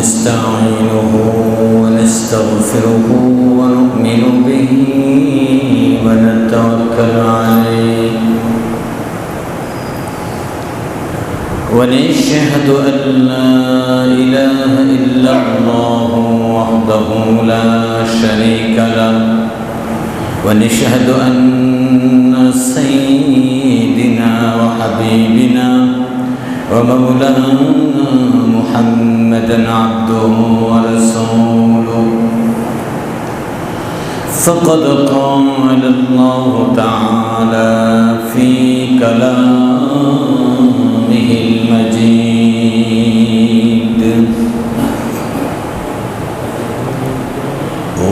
ونستعينه ونستغفره ونؤمن به ونتوكل عليه. ونشهد أن لا إله إلا الله وحده لا شريك له. ونشهد أن سيدنا وحبيبنا ومولانا محمدا عبده ورسوله. فقد قال الله تعالى في كلامه المجيد.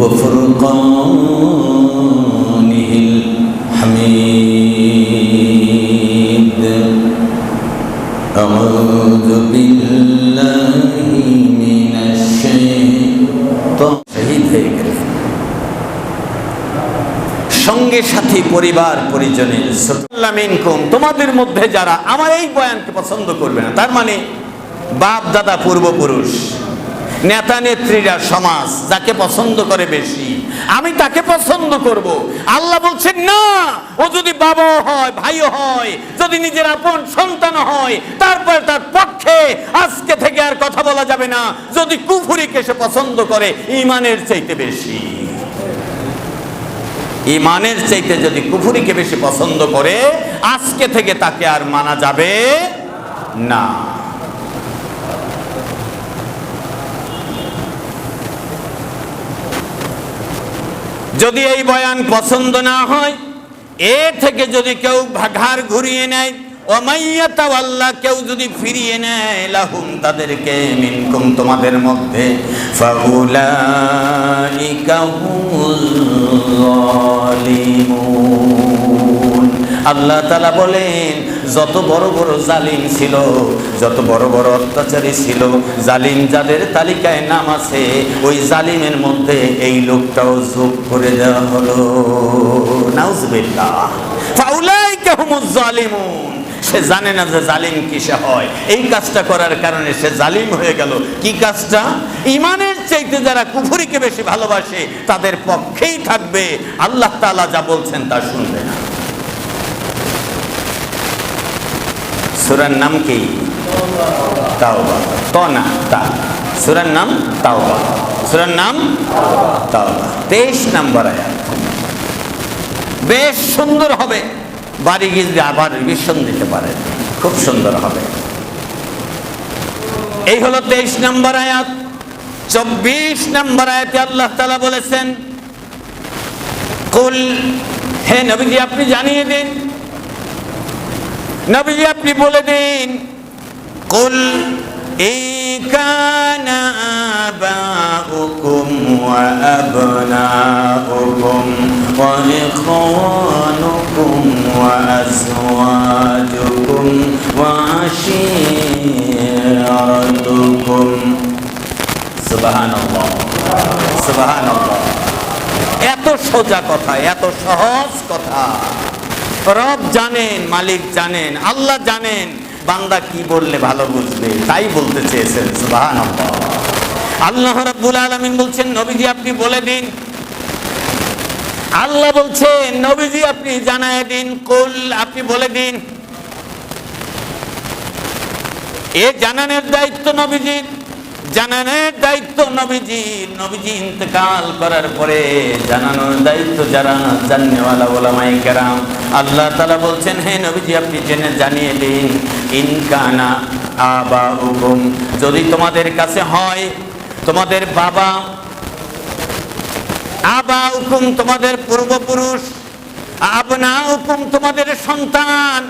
وفرقانه الحميد. সঙ্গে সাথী, পরিবার, পরিজনের তোমাদের মধ্যে যারা আমার এই বয়ানকে পছন্দ করবে না, তার মানে বাপ, দাদা, পূর্বপুরুষ, নেতা, নেত্রীরা, সমাজ, যাকে পছন্দ করে বেশি, আমি তাকে পছন্দ করব। আল্লাহ বলছেন, না, ও যদি বাবা হয়, ভাইও হয়, যদি নিজের আপন সন্তান হয়, তারপর তার পক্ষে আজকে থেকে আর কথা বলা যাবে না। যদি কুফুরিকে সে পছন্দ করে ইমানের চাইতে বেশি। ইমানের চাইতে যদি কুফুরিকে বেশি পছন্দ করে, আজকে থেকে তাকে আর মানা যাবে না। যদি এই বয়ান পছন্দ না হয়, এ থেকে যদি কেউ ঘাড় ঘুরিয়ে নেয় আল্লাহ কেউ যদি ফিরিয়ে নেয়, লাহুম তাদেরকে মিনকুম, তোমাদের মধ্যে। ফাউলাইকা হুমুল আল্লাহ তালা বলেন, যত বড় বড় জালিম ছিল, যত বড় বড় অত্যাচারী ছিল, জালিম যাদের তালিকায় নাম আছে, ওই জালিমের মধ্যে এই লোকটাও যোগ করে দেওয়া হলো। নাউজবিল্লাহ। ফাউলাইকা হুমুজ জালিমুন। সে জানে না যে জালিম কিসে হয়। এই কাজটা করার কারণে সে জালিম হয়ে গেল। কি কাজটা? ইমানের চাইতে যারা কুফুরিকে বেশি ভালোবাসে, তাদের পক্ষেই থাকবে। আল্লাহ তাআলা যা বলছেন তা শুনবে না। সুরার নাম কি? তাওবা। ত না, তা। সুরার নাম তাওবা। সুরার নাম তাওবা। তেইশ নম্বর বেশ সুন্দর হবে। বাড়ি গিয়ে আবার রিভিশন দিতে পারেন খুব সুন্দর হবে। এই হলো তেইশ নম্বর আয়াত। চব্বিশ নম্বর আয়াতে আল্লাহ তালা বলেছেন, কুল হে নবীজি, আপনি জানিয়ে দিন। নবীজি, আপনি বলে দিন, কুল كان آباؤكم وأبناؤكم وإخوانكم وأزواجكم وعشيرتكم سبحان الله سبحان الله এত সোজা কথা এত সহজ কথা রব জানেন মালিক জানেন আল্লাহ জানেন বান্দা কি বললে ভালো বুঝবে? তাই বলতে চেয়েছেন সুবাহান আল্লাহ রাব্বুল আলামিন বলছেন, নবীজি আপনি বলে দিন। আল্লাহ বলছেন নবীজি আপনি জানায় দিন, কুল আপনি বলে দিন। এ জানানোর দায়িত্ব নবীজির। জানানোর দায়িত্ব নবীজি নবীজি ইন্তকাল করার পরে জানানোর দায়িত্ব যারা জাননেওয়ালা ওলামাই কেরাম। আল্লাহ তালা বলছেন, হে নবীজি, আপনি জেনে জানিয়ে দিন, ইনকানা আবা হুকুম যদি তোমাদের কাছে হয়, তোমাদের বাবা আবা হুকুম তোমাদের পূর্বপুরুষ আবনা হুকুম তোমাদের সন্তান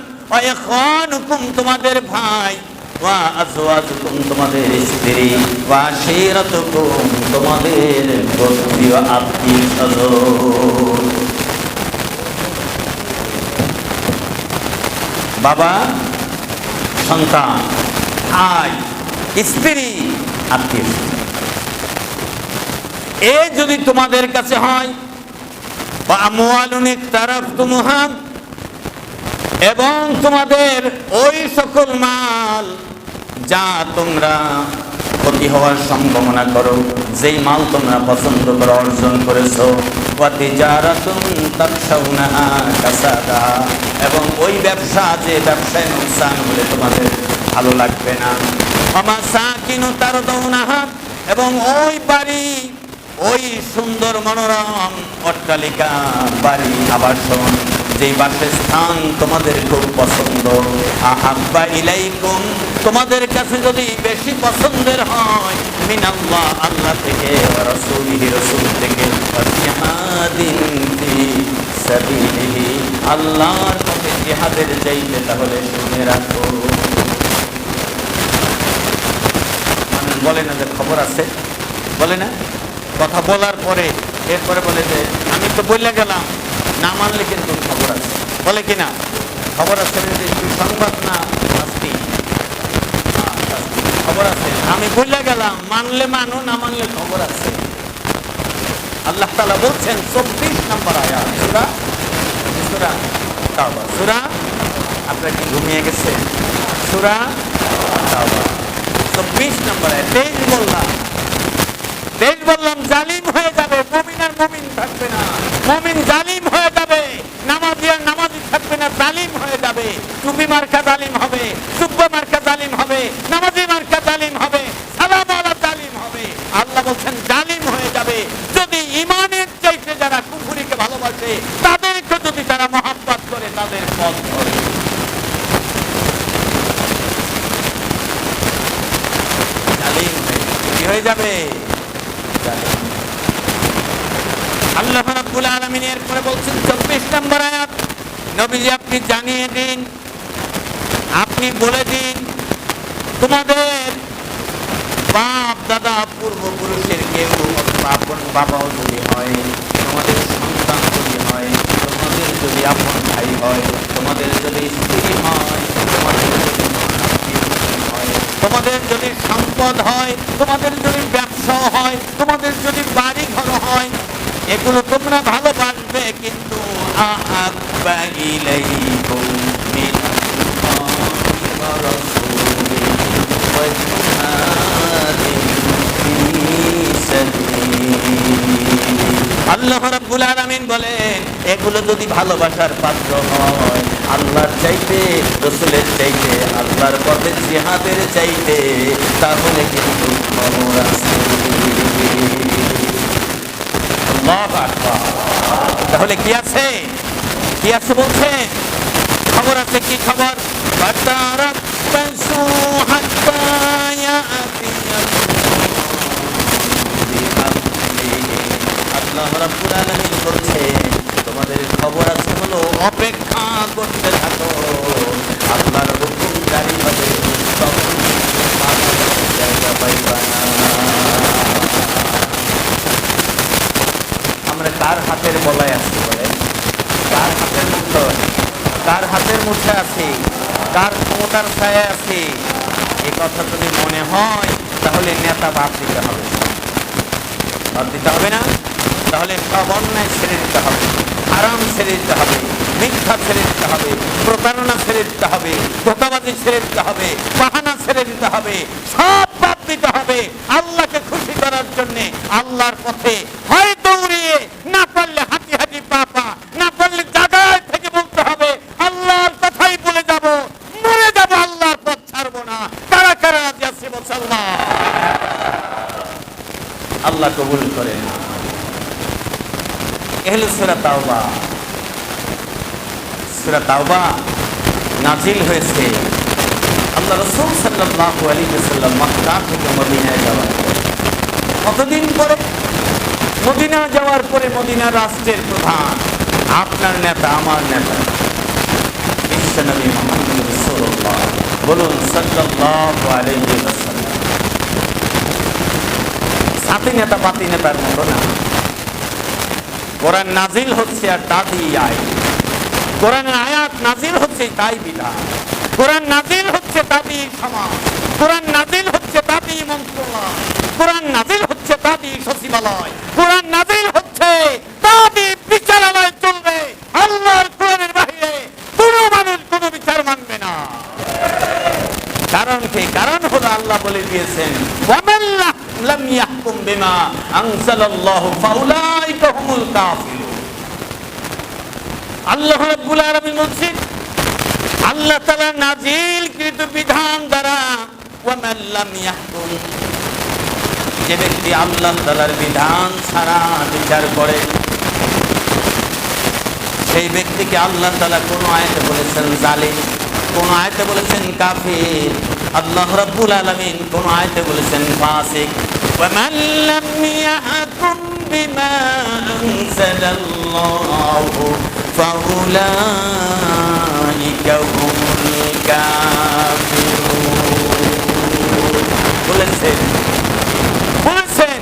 হুকুম তোমাদের ভাই। ওয়া আজওয়াজুকুম তোমাদের স্ত্রী ওয়া শিরাতুকুম তোমাদের গোত্রীয় আত্মীয় স্বজন বাবা, সন্তান ভাই স্ত্রী, আত্মীয়। এ যদি তোমাদের কাছে হয়, বা আমওয়ালুনিক তারাফ তুমুহাম এবং তোমাদের ওই সকল মাল যা তোমরা ক্ষতি হওয়ার সম্ভাবনা করো, যেই মাল তোমরা পছন্দ করে অর্জন করেছ এবং ওই ব্যবসা যে ব্যবসায় নুকসান হলে তোমাদের ভালো লাগবে না। আমার অমাসাকিনু তারদাউনাহা এবং ওই বাড়ি, ওই সুন্দর মনোরম অট্টালিকা, বাড়ি, আবাসন। যেই বাসস্থান তোমাদের খুব পছন্দ, আহাব্বা ইলাইকুম, তোমাদের কাছে যদি বেশি পছন্দের হয়, মিনাল্লাহ, আল্লাহ থেকে, রাসূলিহি, রাসূল থেকে আল্লাহর পথে জিহাদের চাইতে তাহলে শুনে রাখো। মানুষ বলে না যে খবর আছে? বলে না? কথা বলার পরে, এরপরে বলে যে, আমি তো বললে গেলাম। না মানলে কিন্তু খবর আছে বলে কি না? খবর আছে সংবাদ না শাস্তি। খবর আছে আমি বললে গেলাম, মানলে মানো, না মানলে খবর আছে আল্লাহ তালা বলছেন, চব্বিশ নম্বর আয়া সুরা? সুরা সুরা? আপনার কি ঘুমিয়ে গেছে? সুরা চব্বিশ নম্বর তেইশ বললাম। বেশ বললাম, জালিম হয়ে যাবে, মমিন আর মমিন থাকবে না। মমিন জালিম হয়ে নামাজি আর নামাজি থাকবে না, জালিম হয়ে যাবে। টুপি মার্কা জালিম হবে সুব্ব মার্কা জালিম হবে, নামাজি মার্কা জালিম হবে সালাম আলা জালিম হবে। আল্লাহ বলছেন, জালিম হয়ে যাবে। যদি ইমানের চাইতে যারা কুফুরিকে ভালোবাসে, তাদেরকে যদি তারা মহাব্বত করে, তাদের পথ ধরে। জালিম। কি হয়ে যাবে? আল্লাহ আলামিন এরপরে বলছেন 24 নম্বর আয়াত নবীজি আপনি জানিয়ে দিন, আপনি বলে দিন, তোমাদের বাপ, দাদা পূর্বপুরুষের কেউ আপন বাবাও যদি হয়, তোমাদের সন্তান যদি হয়, তোমাদের যদি আপন ভাই হয়, তোমাদের যদি স্ত্রী হয়, তোমাদের যদি তোমাদের যদি সম্পদ হয়, তোমাদের যদি ব্যবসা হয়, তোমাদের যদি বাড়ি ঘর হয় এগুলো তোমরা ভালো ভালোবাসবে কিন্তু আহাব্বা ইলাইকুম মিনাল্লাহি ওয়া রাসূলিহি আল্লাহ রাব্বুল আলামিন বলেন এগুলো যদি ভালোবাসার পাত্র হয়, আল্লাহর চাইতে, রসুলের চাইতে, আল্লাহর পথে জিহাদের চাইতে, তাহলে কিন্তু খবর আছে। তাহলে কি আছে? কি আছে বলছে? খবর আছে কি খবর? তোমাদের খবর আছে হলো, অপেক্ষা করতে থাকো। আপনার মুঠে আছি কার ক্ষমতার ছায় আছি। এ কথা যদি মনে হয়, তাহলে নেতা বাদ দিতে হবে। বাদ দিতে হবে না, তাহলে সব অন্যায় ছেড়ে দিতে হবে। আরাম ছেড়ে দিতে হবে, মিথ্যা ছেড়ে দিতে হবে, প্রতারণা ছেড়ে দিতে হবে, ধোকাবাজি ছেড়ে দিতে হবে, বাহানা ছেড়ে দিতে হবে, সব বাদ দিতে হবে। আল্লাহকে খুশি করার জন্য আল্লাহর পথে হয় দৌড়িয়ে, না পারলে হাঁটি হাঁটি পা পা না পারলে জায়গায় থেকে বলতে হবে আল্লাহর কথাই বলে যাব মরে যাব আল্লাহর পথ ছাড়বো না কারা কারা রাজি আছে মুসলমান আল্লাহ কবুল করেন এহলে সুরা তাওবা। সুরা তাওবা নাজিল হয়েছে। আল্লাহ রসুল সাল্লাল্লাহু আলাইহি ওয়াসাল্লাম মক্কা থেকে মদিনায় যাওয়ার কতদিন পরে? মদিনা যাওয়ার পরে মদিনা রাষ্ট্রের প্রধান। আপনার নেতা, আমার নেতা। বিশ্বনবী মোহাম্মদ রাসূলুল্লাহ। বলুন, সাল্লাল্লাহু আলাইহি ওয়াসাল্লাম। সাথী নেতা পাতি নেতার মতো না। কোরআন নাজিল হচ্ছে আর দাদি আয়। কোরআনের আয়াত নাজিল হচ্ছে তাই বিধান। কোরআন নাজিল হচ্ছে দাদি সমাজ। কোরআন নাজিল হচ্ছে দাদি মন্ত্রণালয়। কোরআন নাজিল হচ্ছে দাদি সচিবালয়। কোরআন নাজিল হচ্ছে দাদি বিচারালয় চলবে। আল্লাহর কোরআনের বাহিরে কোনো মানুষ কোনো বিচার মানবে না। কারণ কি? কারণ হলো আল্লাহ বলে দিয়েছেন ইয়াহকুম বিমা আনজালাল্লাহু ফাউলাইকা হুমুল কাফিরুন আল্লাহ রাব্বুল আলামিন বলছেন, আল্লাহ তাআলা নাজিলকৃত বিধান দ্বারা ওয়া মান লাম ইয়াহকুম। যে ব্যক্তি আল্লাহ তাআলার বিধান ছাড়া বিচার করে, সেই ব্যক্তিকে আল্লাহ তাআলা কোন আয়াতে বলেছেন জালিম, কোন আয়াতে বলেছেন কাফির। আল্লাহ রাব্বুল আলামিন কোন আয়াতে বলেছেন ফাসিক। ومن لم يحكم بما أنزل الله فأولئك هم الكافرون বলেছেন বলেছেন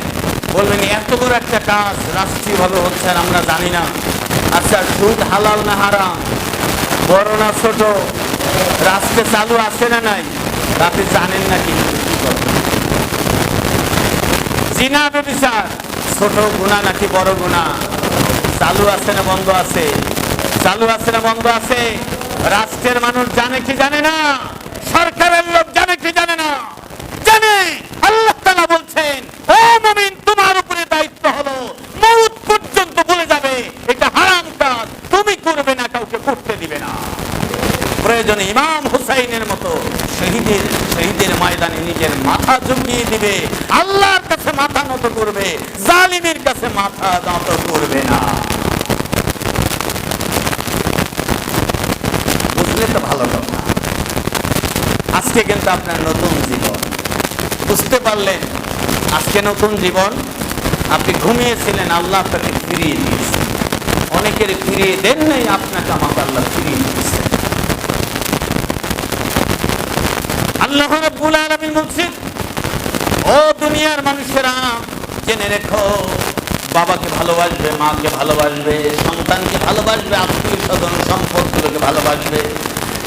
বলবেন এত বড় একটা কাজ রাষ্ট্রীয়ভাবে হচ্ছে আর আমরা জানি না আচ্ছা সুদ হালাল না হারাম বড় না ছোট রাষ্ট্রে চালু আছে না নাই আপনি জানেন না কি জিনা বিচার ছোট গুণা নাকি বড় গুণা? চালু আছে না বন্ধ আছে? চালু আছে না বন্ধ আছে? রাষ্ট্রের মানুষ জানে কি জানে না? সরকারের লোক জানে কি জানে না জানে আল্লাহ তাআলা বলছেন ও মুমিন তোমার উপরে দায়িত্ব হলো মউত পর্যন্ত বলে যাবে এটা হারাম কাজ তুমি করবে না কাউকে করতে দিবে না প্রয়োজনে ইমাম হুসাইনের মতো শহীদের শহীদের ময়দানে নিজের মাথা ঝুঁকিয়ে দিবে আল্লাহর কাছে মাথা নত করবে জালিমের কাছে মাথা নত করবে না বুঝলে তো ভালো কথা আজকে কিন্তু আপনার নতুন জীবন। বুঝতে পারলেন? আজকে নতুন জীবন। আপনি ঘুমিয়েছিলেন, আল্লাহ আপনাকে ফিরিয়ে দিয়েছে। অনেকের ফিরিয়ে দেন নাই, আপনাকে আমাকে আল্লাহ ফিরিয়ে দিয়েছে। আল্লাহ রাব্বুল আলামিন বলছেন, ও দুনিয়ার মানুষেরা, জেনে রেখো, বাবাকে ভালোবাসবে, মাকে ভালোবাসবে, সন্তানকে ভালোবাসবে আত্মীয় স্বজন সম্পর্কগুলোকে ভালোবাসবে।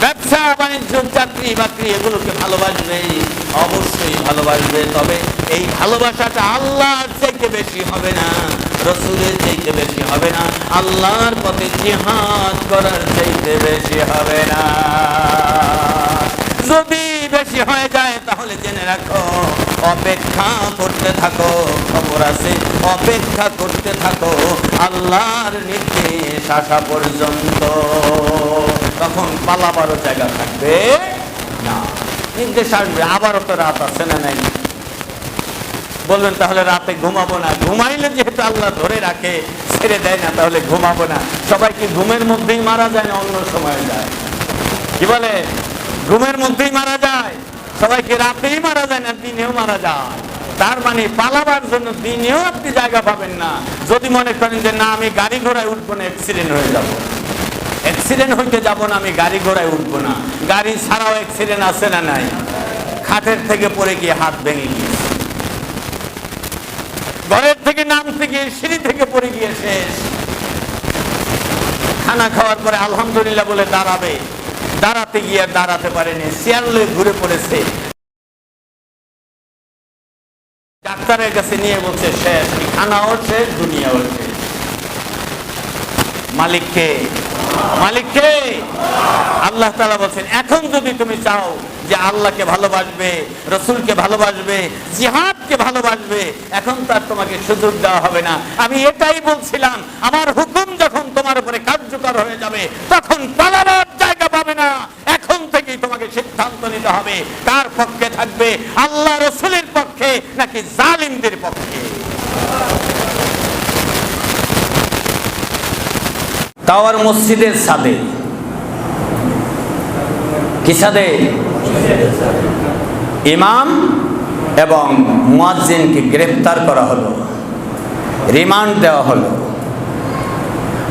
ব্যবসা, বাণিজ্য, চাকরি বাকরি, এগুলোকে ভালোবাসবে, অবশ্যই ভালোবাসবে। তবে এই ভালোবাসাটা আল্লাহর চাইতে বেশি হবে না, রসুলের চাইতে বেশি হবে না, আল্লাহর পথে জিহাদ করার চাইতে বেশি হবে না। যদি বেশি হয়ে যায়, তাহলে জেনে রাখো, অপেক্ষা করতে থাকো, খবর আছে, অপেক্ষা করতে থাকো, আল্লাহর নির্দেশ আসা পর্যন্ত। তখন পালাবারও জায়গা থাকবে না। নির্দেশ আসবে, আবারও তো রাত আছে না নাই? বলবেন তাহলে রাতে ঘুমাবো না। ঘুমাইলে যেহেতু আল্লাহ ধরে রাখে, ছেড়ে দেয় না, তাহলে ঘুমাবো না। সবাই কি ঘুমের মধ্যেই মারা যায় না অন্য সময় যায়? কি বলে? ঘুমের মধ্যেই মারা যায়। সবাইকে রাতেই মারা যায় না, দিনেও মারা যায়। তার মানে পালাবার জন্য দিনেও আপনি জায়গা পাবেন না। যদি মনে করেন যে, না, আমি গাড়ি ঘোড়ায় উঠবো না অ্যাক্সিডেন্ট হয়ে যাব। অ্যাক্সিডেন্ট হইতে যাব না, আমি গাড়ি ঘোড়ায় উঠবো না। গাড়ি ছাড়াও অ্যাক্সিডেন্ট আছে না নাই? খাটের থেকে পড়ে গিয়ে হাত ভেঙে গিয়েছে। ঘরের থেকে নামতে গিয়ে সিঁড়ি থেকে পড়ে গিয়ে শেষ। খানা খাওয়ার পরে আলহামদুলিল্লাহ বলে দাঁড়াবে। দাঁড়াতে গিয়ে দাঁড়াতে পারেনি লয়ে ঘুরে পড়েছে। ডাক্তারের কাছে নিয়ে বলছে, শেষ খানাও শেষ দুনিয়াও শেষ মালিককে মালিককে আল্লাহ তালা বলছেন, এখন যদি তুমি চাও যে আল্লাহকে ভালোবাসবে, রসুলকে ভালোবাসবে, জিহাদকে ভালোবাসবে, এখন তার তোমাকে সুযোগ দেওয়া হবে না। আমি এটাই বলছিলাম, আমার হুকুম যখন তোমার উপরে কার্যকর হয়ে যাবে, তখন পালাবার থেকেই তোমাকে সিদ্ধান্ত নিতে হবে, কার পক্ষে থাকবে? আল্লাহ রসুলের পক্ষে নাকি জালিমদের পক্ষে? টাওয়ার মসজিদের সাদে কি সাদে ইমাম এবং মুয়াজ্জিনকে গ্রেফতার করা হলো। রিমান্ড দেওয়া হলো।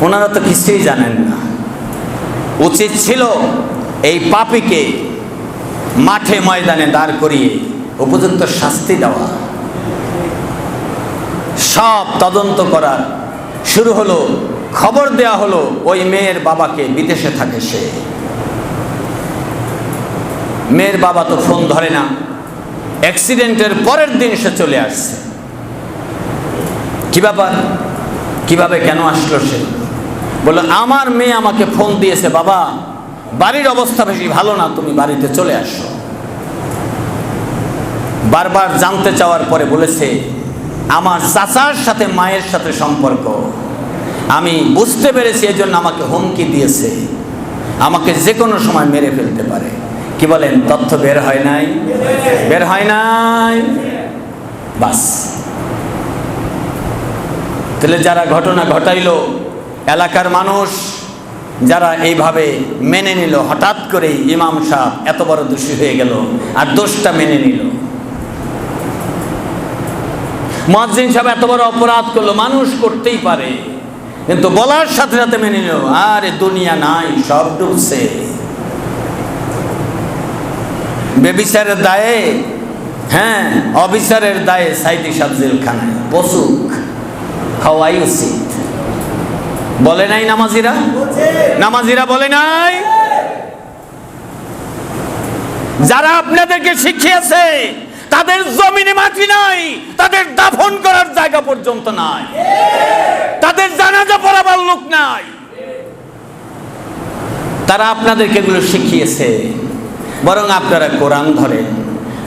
ওনারা তো কিছুই জানেন না। উচিত ছিল এই পাপিকে মাঠে ময়দানে দাঁড় করিয়ে উপযুক্ত শাস্তি দেওয়া। সব তদন্ত করার শুরু হলো, খবর দেয়া হলো ওই মেয়ের বাবাকে, বিদেশে থাকে সে। মেয়ের বাবা তো ফোন ধরে না, অ্যাক্সিডেন্টের পরের দিন সে চলে আসছে। কি ব্যাপার? কীভাবে কেন আসলো সে? বলল, আমার মেয়ে আমাকে ফোন দিয়েছে, বাবা। বাড়ির অবস্থা বেশি ভালো না, তুমি বাড়িতে চলে আসো। বারবার জানতে চাওয়ার পরে বলেছে, আমার চাচার সাথে মায়ের সাথে সম্পর্ক। আমি বুঝতে পেরেছি এই জন্য আমাকে হুমকি দিয়েছে। আমাকে যে কোনো সময় মেরে ফেলতে পারে। কি বলেন? তথ্য বের হয় নাই? বের হয় নাই? বাস। তাহলে যারা ঘটনা ঘটাইলো, এলাকার মানুষ যারা এইভাবে মেনে নিল, হঠাৎ করেই ইমাম সাহ এত বড় দোষী হয়ে গেল আর দোষটা মেনে নিল। মহাজিন সাহেব এত বড় অপরাধ করল, মানুষ করতেই পারে, কিন্তু বলার সাথে সাথে মেনে নিল, আরে দুনিয়া নাই, সব ডুবছে। বেবিচারের দায়ে হ্যাঁ অবিচারের দায়ে সাইদি সাহ জেলখানায় পশুক হওয়াই উচিত। বলে নাই নামাজিরা? নামাজিরা বলে নাই? যারা আপনাদেরকে শিখিয়েছে, তাদের জমিনে মাটি নাই, তাদের দাফন করার জায়গা পর্যন্ত নাই। তাদের জানাজা পড়াবার লোক নাই। তারা আপনাদেরকে এগুলো শিখিয়েছে, বরং আপনারা কোরআন ধরেন,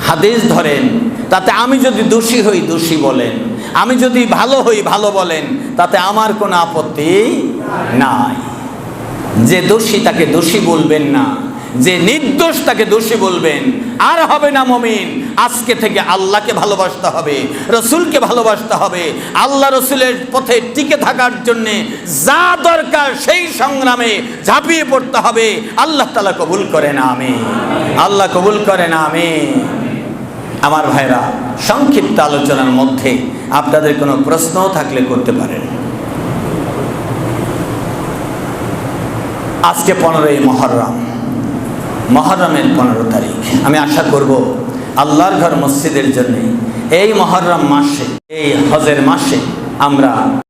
হাদিস ধরেন, তাতে আমি যদি দোষী হই, দোষী বলেন। আমি যদি ভালো হই, ভালো বলেন, তাতে আমার কোনো আপত্তি নাই। যে দোষী তাকে দোষী বলবেন না, যে নির্দোষ তাকে দোষী বলবেন, আর হবে না মমিন, আজকে থেকে আল্লাহকে ভালোবাসতে হবে, রসুলকে ভালোবাসতে হবে, আল্লাহ রসুলের পথে টিকে থাকার জন্যে যা দরকার সেই সংগ্রামে ঝাঁপিয়ে পড়তে হবে। আল্লাহ তালা কবুল করে না আমি আল্লাহ কবুল করে না আমি আমার ভাইরা, সংক্ষিপ্ত আলোচনার মধ্যে আপনাদের কোনো প্রশ্ন থাকলে করতে পারেন। আজকে পনেরোই মহরম। মহরমের পনেরো তারিখ। আমি আশা করব আল্লাহর ঘর মসজিদের জন্য এই মহরম মাসে, এই হজের মাসে আমরা